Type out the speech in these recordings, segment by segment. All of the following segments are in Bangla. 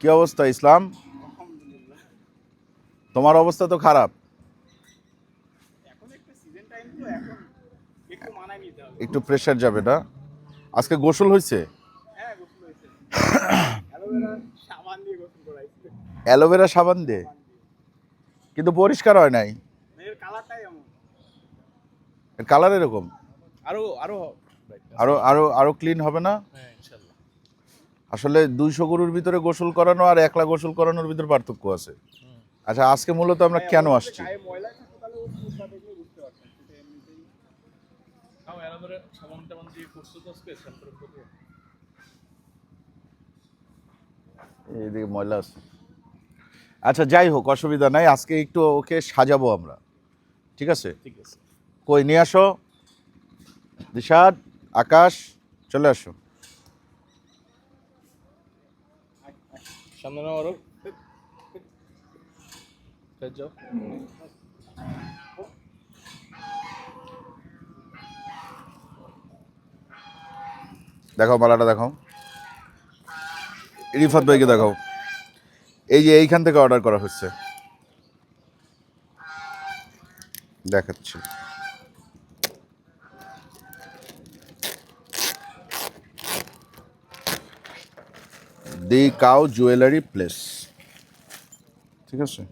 কি অবস্থা ইসলাম? তোমার অবস্থা তো খারাপ। একটা প্রেশার যাবে না? আজকে গোসল হয়েছে? হ্যাঁ অ্যালোভেরা সাবান দিয়ে। কিন্তু পরিষ্কার হয় নাই। কালার এরকম। আরও আরও আরও আরও আরও ক্লিন হবে না? হ্যাঁ আসলে দুইশো গরুর ভিতরে গোসল করানো আর একলা গোসল করানোর ভিতরে পার্থক্য আছে। আচ্ছা আজকে মূলত আমরা কেন আসছি? গায়ে ময়লা এইদিকে আছে। আচ্ছা যাই হোক অসুবিধা নাই আজকে একটু ওকে সাজাবো আমরা। ঠিক আছে? ঠিক আছে। কই নিয়ে আসো। দিশাদ আকাশ চলে আসো। সামনে নাও আরও। যাও দেখাও মালাটা দেখাও। রিফাত ভাইকে দেখাও। এই যে এইখান থেকে অর্ডার করা হচ্ছে। দেখাচ্ছি। The cow jewellery place. ঠিক আছে?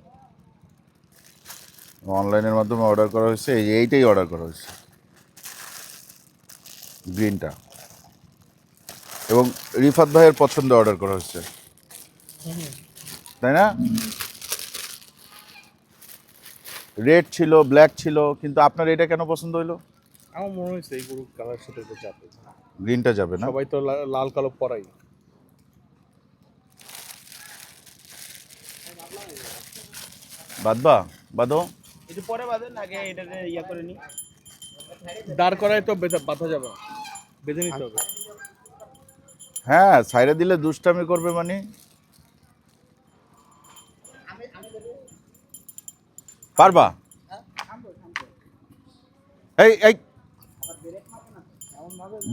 অনলাইনের মাধ্যমে অর্ডার করা হয়েছে এই এইটাই অর্ডার করা হয়েছে। গ্রিনটা। এবং রিফাত ভাইয়ের পছন্দ অর্ডার করা হয়েছে। তাই না? রেড ছিল ব্ল্যাক ছিল কিন্তু আপনার এটা কেন পছন্দ হইল? আমার মনে হয়েছে এই গরুর কালার সাথে যাবে। গ্রিনটা যাবে না? সবাই তো লাল কালো পরাই। বাদবা বাদো। একটু পরে বাদেন আগে এটাতে ইয়া করে নি দাঁড় করায় তো বেঁধে- যাবে। বেঁধে নিতে হবে। হ্যাঁ সাইডে দিলে দুষ্টামি করবে মানে। পারবা? এই এই।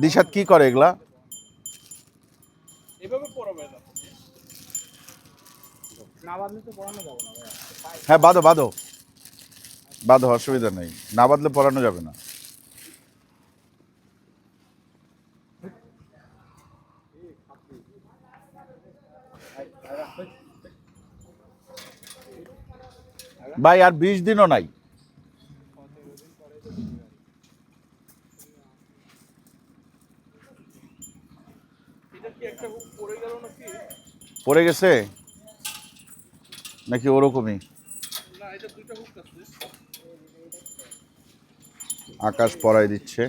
দিশাত কি করে এগুলা? এভাবে পরাবে না না বাদলে তো পড়ানো যাবে না ভাই হ্যাঁ বাঁধো বাঁধো। বাঁধো, অসুবিধা নেই। না বাঁধলে পড়ানো যাবে না। ভাই, আর বিশ দিনও নাই। পড়ে গেছে? নাকি ওরকমই? আকাশ পড়াই দিচ্ছে।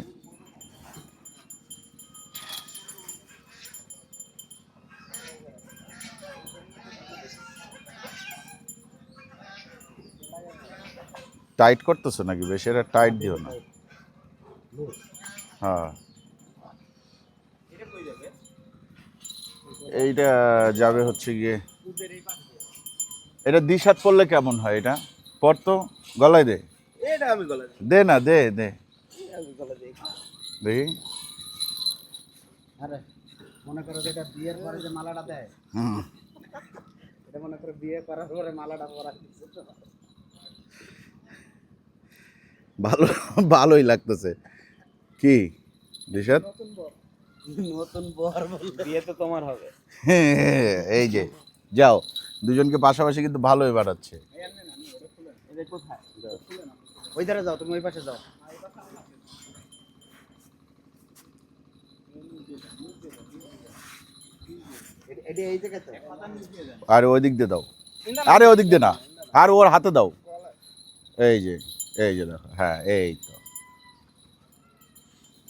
টাইট করতেছো নাকি বেশি? এটা টাইট দিও না। হ্যাঁ। এইটা যাবে হচ্ছে গিয়ে এটা দিশাত পড়লে কেমন হয় এটা? পর তো গলায় দে। এটা আমি গলা দিই দে না দে দে। আমি দেখি আরে মনে করো বিয়ের পরে যে মালাটা দেয়। হুম। এটা মনে করো বিয়ে করার পরে মালাটা পরা ভালো ভালোই লাগতেছে। কি? দিশাত নতুন বর। বিয়ে তো তোমার হবে। এই যে যাও। দুজনকে পাশাপাশি কিন্তু ভালোই বাড়াচ্ছে। এটা ওই ধারে যাও তুমি ওই পাশে যাও। এটি আর ওই দিক দিয়ে দাও। আরে ওই দিক দিয়ে না আর ওর হাতে দাও। এই যে এই যে দেখো হ্যাঁ এই তো।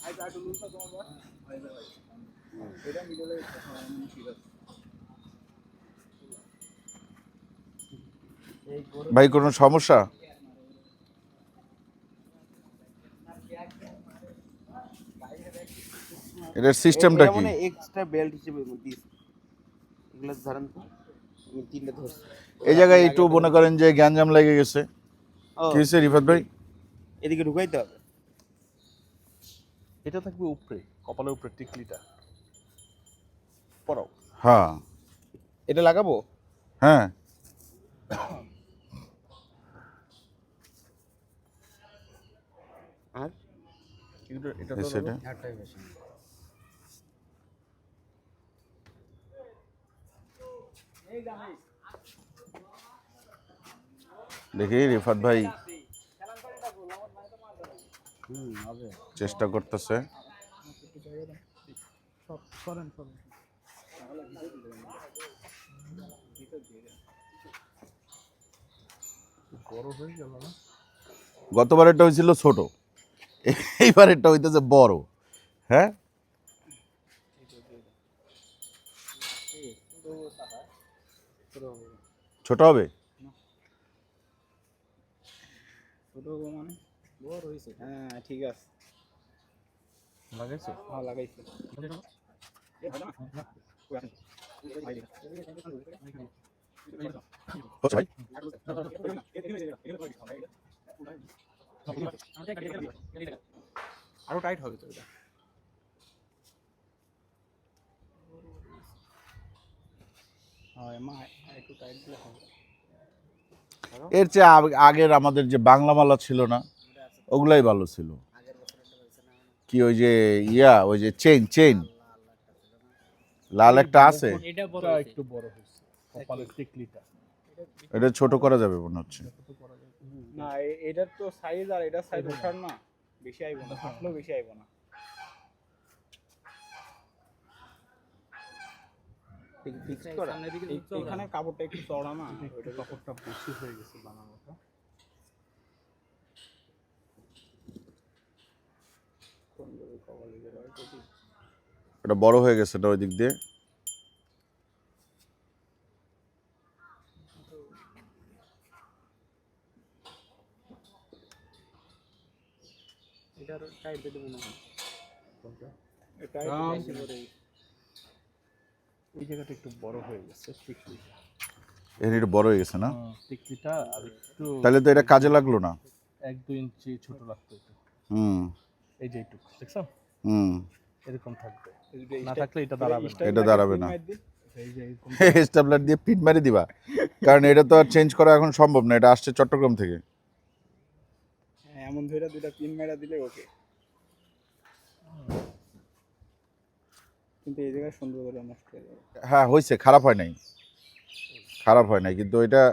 এই ভাই কোনো সমস্যা? এটার সিস্টেমটা কি? এক্সট্রা বেল্ট হিসেবে দিস। এগুলো ধরেন আমি তিনটে ধরছি। এই জায়গায় একটু মনে করেন যে গ্যাঞ্জাম লেগে গেছে। কি হয়েছে রিফাত ভাই? এদিকে ঢুকাইতে হবে। এটা থাকবে উপরে কপালের উপরে টিকলিটা। পরাও হ্যাঁ। এটা লাগাবো? হ্যাঁ। এটা এটা তো সেটা? দেখি রিফাত ভাই চেষ্টা করতেছে। সব করেন সব বড় গেল না? গতবারেরটা হয়েছিল ছোট। এইবারেরটা হইতেছে বড় হ্যাঁ? ছোট হবে? ছোট মানে? হ্যাঁ ঠিক আছে। লাগাইছো? হ্যাঁ লাগাইছে। ভাই। আরও টাইট হবে তো এটা। হয় এর চেয়ে আগের আমাদের যে বাংলা মালা ছিল না ওগুলাই ভালো ছিল। কি ওই যে ইয়া ওই যে চেইন চেইন লাল একটা আছে? এটা একটু বড় হয়েছে। এটা ছোট করা যাবে মনে হচ্ছে। না এটার তো সাইজ আর এটার সাইজ ওঠার না বেশি আইব না হাঁটলেও বেশি আইব না। ফিক্স এখানে কাপড়টা একটু চড়া না একটু কাপড়টা বেশি হয়ে গেছে বানানোটা। এটা বড় হয়ে গেছে এটা ওই দিক দিয়ে এটার টাইট মনে হয়। কোনটা? এই জায়গাটা একটু বড় হয়ে গেছে একটু বড় হয়ে গেছে না? টিকলিটা আর একটু তাহলে তো এটা কাজে লাগল না? এক দুই ইঞ্চি ছোট লাগতো একটু। হুম। এই যে একটু দেখছ? হুম। এরকম থাকবে। না থাকলে এটা দাঁড়াবে না। এটা দাঁড়াবে না। স্টাবলার দিয়ে পিট মারি দিবা। কারণ এটা তো আর চেঞ্জ করা এখন সম্ভব না এটা আসছে চট্টগ্রাম থেকে। হ্যাঁ, এমন ধরে দুটা পিন মেরা দিলে ওকে কিন্তু এই জায়গায় সুন্দর করে নষ্ট হয়ে যাবে। হ্যাঁ হয়েছে খারাপ হয় নাই। খারাপ হয় নাই কিন্তু এটা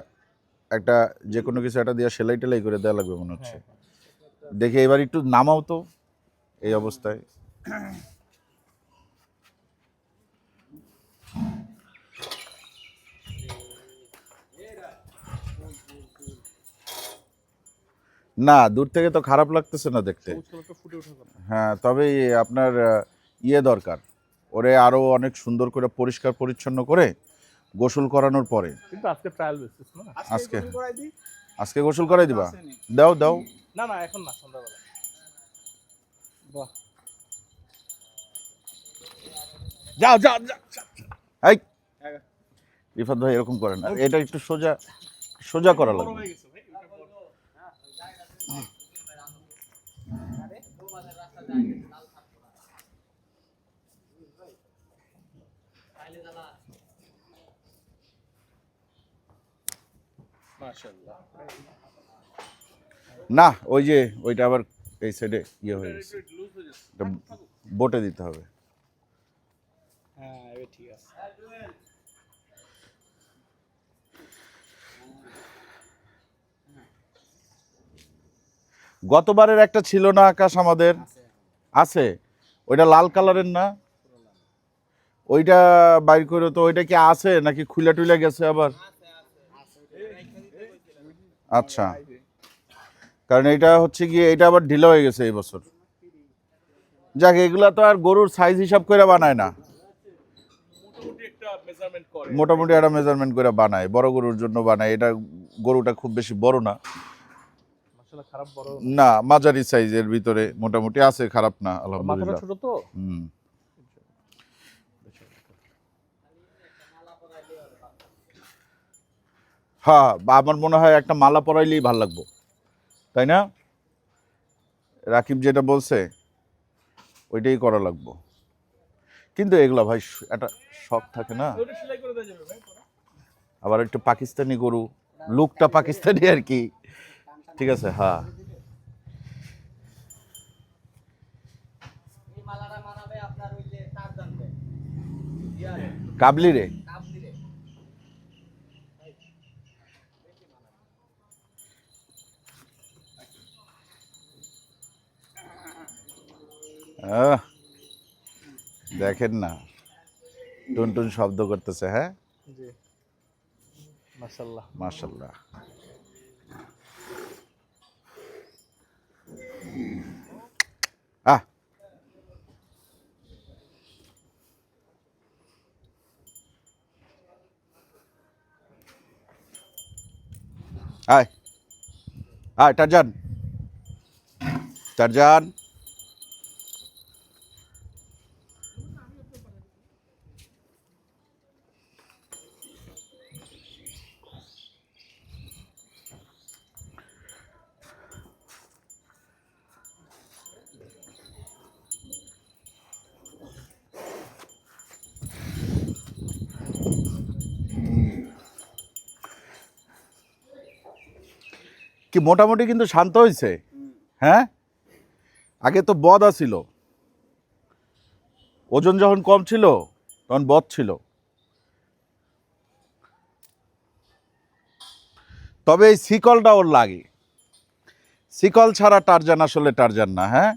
একটা যে কোনো কিছু একটা দিয়ে সেলাই টেলাই করে দেওয়া লাগবে মনে হচ্ছে। দেখে এবার একটু নামাও তো এই অবস্থায়। না দূর থেকে তো খারাপ লাগতেছে না দেখতে। হ্যাঁ তবে আপনার ইয়ে দরকার। ওরে আরও অনেক সুন্দর করে পরিষ্কার পরিচ্ছন্ন করে গোসল করানোর পরে। কিন্তু আজকে ট্রায়াল বেসিস না? আজকে। গোসল করাই আজকে গোসল করাই দিবা? দাও দাও। না না এখন না সন্ধ্যাবেলা। বাহ। যাও যাও যাও এই! হ্যাঁ। রিফাত ভাই এরকম করেন। না এটা একটু সোজা সোজা করা লাগবে হয়ে গেছে ভাই এটা বড়। মাশাআল্লাহ না ওই যে ওইটা আবার এই সাইডে ইয়ে হয়ে গেছে। বোটে দিতে হবে। হ্যাঁ ঠিক আছে। গতবারের একটা ছিল না আকাশ আমাদের। আছে। ওইটা লাল কালারের না। ওইটা বাইর করে তো ওইটা কি আছে নাকি খুলে টুলে গেছে আবার? আচ্ছা। কারণ এটা হচ্ছে গিয়ে, এটা আবার ঢিলা হয়ে গেছে এই বছর। যাক, এগুলা তো আর গরুর সাইজ হিসাব করে বানায় না। মোটামুটি একটা মেজারমেন্ট করে বানায়, বড় গরুর জন্য বানায়। এটা গরুটা খুব বেশি বড় না। খারাপ বড় না। মাঝারি সাইজের ভিতরে মোটামুটি আছে খারাপ না আলহামদুলিল্লাহ। ছোট তো? হুম। হ্যাঁ আমার মনে হয় একটা মালা পরাইলেই ভালো লাগবো। তাই না? রাকিব যেটা বলছে ওইটাই করা লাগবো। কিন্তু এগুলা ভাই একটা শখ থাকে না? আবার একটু পাকিস্তানি গরু লুকটা পাকিস্তানি আর কি। ঠিক আছে হ্যাঁ কাবলি রে। দেখেন না। টুন টুন শব্দ করতেছে হ্যাঁ? জি। মাশাল্লাহ আয়। আয় টারজান। টারজান। কি মোটামুটি কিন্তু শান্ত হয়েছে হ্যাঁ? আগে তো বদ ছিল ওজন যখন কম ছিল, তখন বদ ছিল। তবে এই শিকলটা ওর লাগে। শিকল ছাড়া টারজান আসলে টারজান না হ্যাঁ?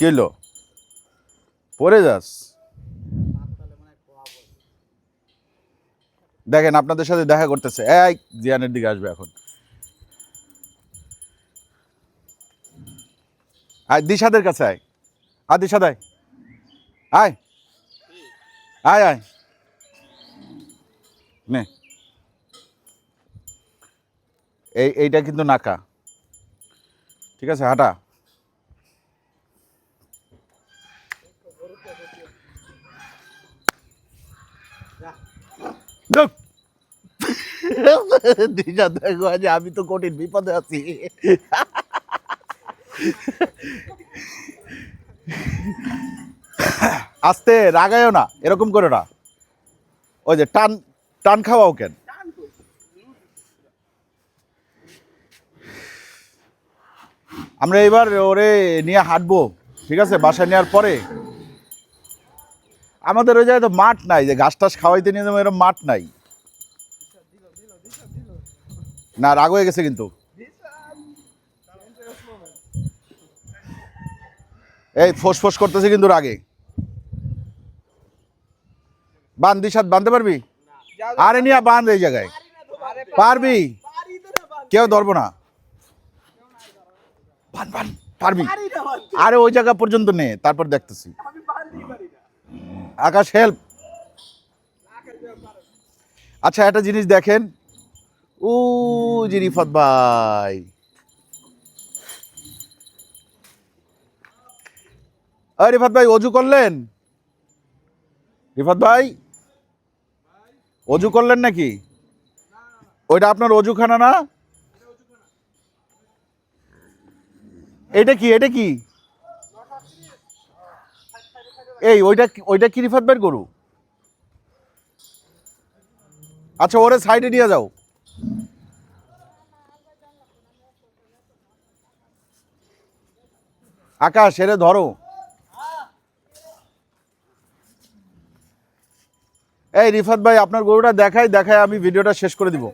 কেলো পড়ে যাস। দেখেন, আপনাদের সাথে দেখা করতেছে। এই জিয়ানের দিকে আসবে এখন। আয়, দিশাদের কাছে আয়। আয়, দিশাদ, আয়। আয়। আয় আয়। নে। এই, এইটা কিন্তু নাকা। ঠিক আছে, হাঁটা। দিশা দেখো আজ আমি তো কঠিন বিপদে আছি। আস্তে রাগায়ও না এরকম করে না। ওই যে টান টান খাওয়াও কেন? আমরা এবার ওরে নিয়ে হাঁটবো ঠিক আছে? বাসায় নেওয়ার পরে। আমাদের ওই জায়গায় তো মাঠ নাই, যে ঘাস টাস খাওয়াইতে নিয়ে এরকম মাঠ নাই। না, রাগ হয়ে গেছে কিন্তু। এই ফোস ফোস করতেছে কিন্তু রাগে। বান দিশাত বাঁধতে পারবি? আরে নিয়ে, বাঁধ এই জায়গায়। পারবি? কেউ ধরবো না। পারবি? আরে ওই জায়গা পর্যন্ত নে, তারপর দেখতেছি। আকাশ হেল্প আচ্ছা একটা জিনিস দেখেন। ও রিফাত ভাই। রিফাত ভাই, অজু করলেন? রিফাত ভাই, অজু করলেন নাকি? ওইটা আপনার অজুখানা না? এটা কি এটা কি? এই, ওইটা ওইটা কি রিফাত ভাইয়ের গরু? আচ্ছা ওরে সাইডে নিয়ে যাও। আকাশ, এরে ধরো। এই, রিফাত ভাই, আপনার গরুটা দেখাই দেখায় আমি ভিডিওটা শেষ করে দিব।